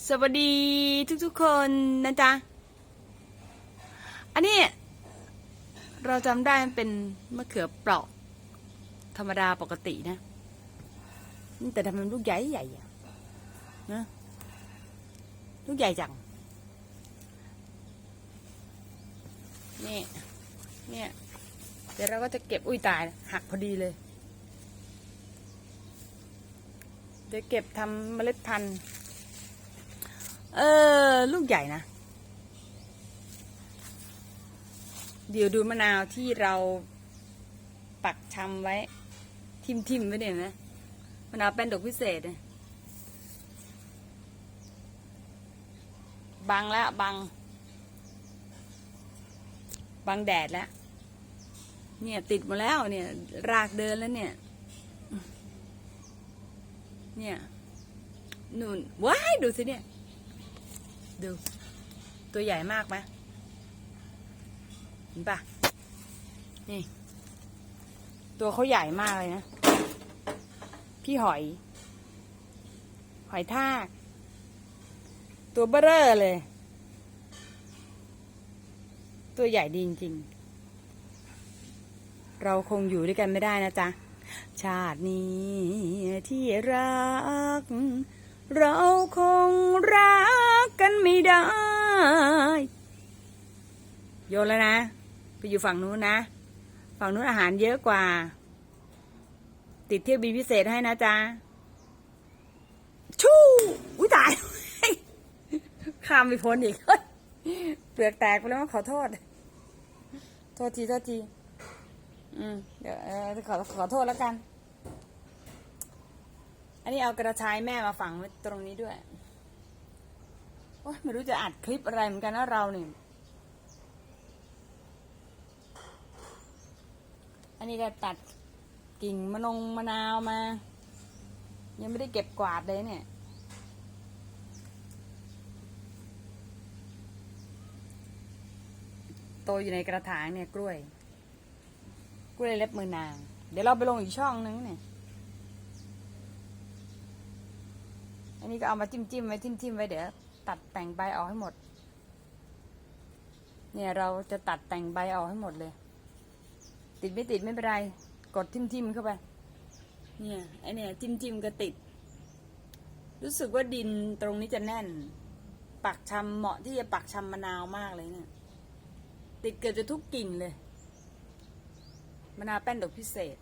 สวัสดีทุกๆคนนะจ๊ะ อันนี้ เราจำได้มันเป็นมะเขือเปราะ ธรรมดาปกตินะ แต่ทำไมลูกใหญ่ใหญ่นะลูกใหญ่จัง นี่ เนี่ย เดี๋ยวเราก็จะเก็บอุ้ยตาย หักพอดีเลย เดี๋ยวเก็บทำเมล็ดพันธุ์ เออ ลูกใหญ่นะ เดี๋ยวดูมะนาวที่เราปักชำไว้ ทิมทิมๆไว้เนี่ยนะมะนาวเป็นดอกพิเศษเนี่ยบังแล้วบัง บังแดดแล้ว เนี่ยติดมาแล้วเนี่ย รากเดินแล้วเนี่ย เนี่ยนู่นว้ายดูสิเนี่ย ดู ตัวใหญ่มากไหมเห็นปะนี่ ตัวเขาใหญ่มากเลยนะ พี่หอย หอยทาก ตัวเบ้อเร่อเลย ตัวใหญ่ดีจริงๆ เราคงอยู่ด้วยกันไม่ได้นะจ๊ะ ชาตินี้ที่รัก เราคงรัก กันไม่ได้ โยนแล้วนะ ไปอยู่ฝั่งนู้นนะ ฝั่งนู้นอาหารเยอะกว่า ติดเที่ยวบินพิเศษให้นะจ๊ะ ชู้อุ้ยตาย ข้ามไปพ้นอีก เปลือกแตกไปแล้วขอโทษ โทษทีโทษที อืม เดี๋ยวขอขอโทษแล้วกัน อันนี้เอากระชายแม่มาฝังไว้ตรงนี้ด้วย โอ๊ยไม่รู้จะอัดคลิปอะไรเหมือนกันนะเราเนี่ย อันนี้ก็ตัดกิ่งมะนงมะนาวมา ยังไม่ได้เก็บกวาดเลยเนี่ย โตอยู่ในกระถางเนี่ยกล้วย กล้วยเล็บมือนาง เดี๋ยวเราไปลงอีกช่องนึงเนี่ยอันนี้ก็เอามาจิ้มจิ้มๆไว้จิ้มจิ้มๆไว้เดี๋ยว ตัดแต่งใบออกให้หมด เนี่ยเราจะตัดแต่งใบออกให้หมดเลย ติดไม่ติดไม่เป็นไร กดทิมทิมเข้าไป เนี่ยไอเนี่ยจิ้มจิ้มก็ติด รู้สึกว่าดินตรงนี้จะแน่น ปักชำเหมาะที่จะปักชำมะนาวมากเลยเนี่ย ติดเกือบจะทุกกิ่งเลยมะนาวแป้นดอกพิเศษ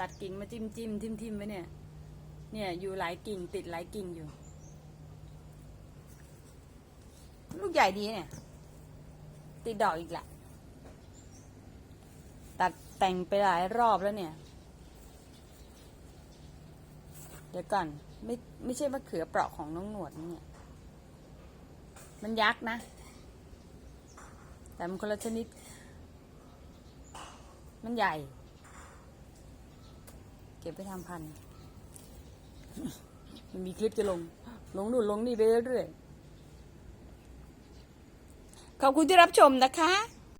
ตัดกิ่งมาจิ้มจิ้มทิมทิมไว้เนี่ย เนี่ยอยู่หลายกิ่งติดหลายกิ่งอยู่ ลูกใหญ่ดีเนี่ย ติดดอกอีกแหละตัดแต่งไปหลายรอบแล้วเนี่ย เดี๋ยวก่อน ไม่ไม่ใช่มะเขือเปราะของน้องหนวดนะเนี่ย มันยักษ์นะ แต่มันคนละชนิด มันใหญ่ เก็บไปทำพัน มันมีคลิปจะลง ลงนู่นลงนี่ไปเรื่อยๆ ขอบคุณที่รับชมนะคะ